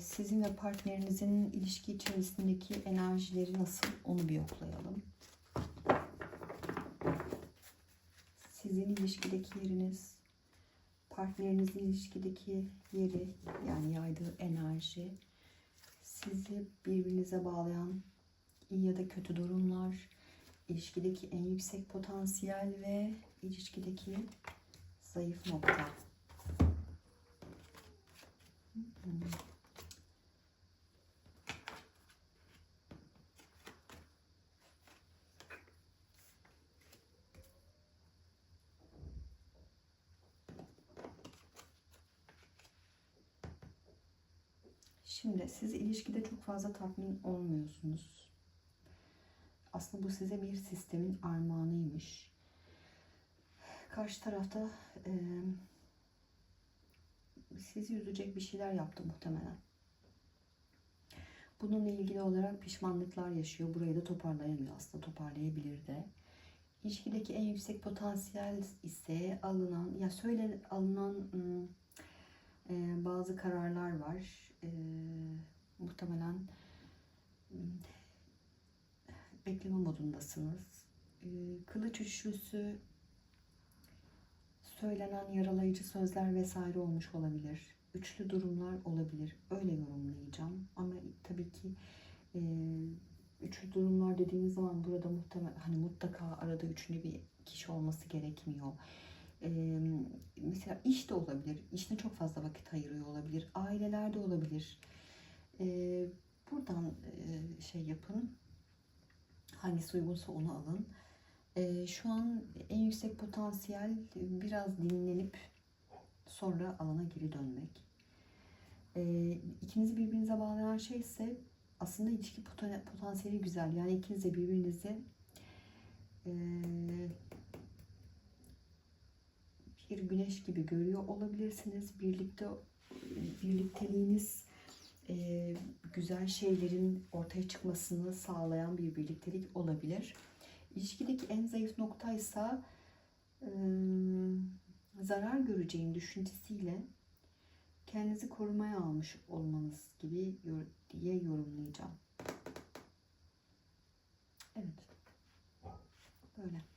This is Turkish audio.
Sizin ve partnerinizin ilişki içerisindeki enerjileri nasıl onu bir yoklayalım. Sizin ilişkideki yeriniz, partnerinizin ilişkideki yeri yani yaydığı enerji, sizi birbirinize bağlayan iyi ya da kötü durumlar, ilişkideki en yüksek potansiyel ve ilişkideki zayıf nokta. Hmm. Şimdi siz ilişkide çok fazla tatmin olmuyorsunuz. Aslında bu size bir sistemin armağanıymış. Karşı tarafta e, sizi üzecek bir şeyler yaptı muhtemelen. Bununla ilgili olarak pişmanlıklar yaşıyor. Burayı da toparlayamıyor aslında. Toparlayabilir de. İlişkideki en yüksek potansiyel ise alınan, ya söyle alınan e, bazı kararlar var. Muhtemelen bekleme modundasınız. E, kılıç üçlüsü söylenen yaralayıcı sözler vesaire olmuş olabilir. Üçlü durumlar olabilir. Öyle yorumlayacağım. Ama tabii ki e, üçlü durumlar dediğimiz zaman burada muhtemel hani mutlaka arada üçlü bir kişi olması gerekmiyor. E, mesela iş de olabilir. İşine çok fazla vakit ayırıyor olabilir. Ailelerde olabilir. E, buradan e, şey yapın. Hangisi uygunsa onu alın. Ee, şu an en yüksek potansiyel biraz dinlenip sonra alana geri dönmek. Ee, ikinizi birbirinize bağlayan şey ise aslında ilişki potansiyeli güzel. Yani ikiniz de birbirinizi ee, bir güneş gibi görüyor olabilirsiniz. Birlikte birlikteliğiniz ee, güzel şeylerin ortaya çıkmasını sağlayan bir birliktelik olabilir. İlişkideki en zayıf noktaysa e, zarar göreceğin düşüncesiyle kendinizi korumaya almış olmanız gibi diye yorumlayacağım. Evet. Böyle.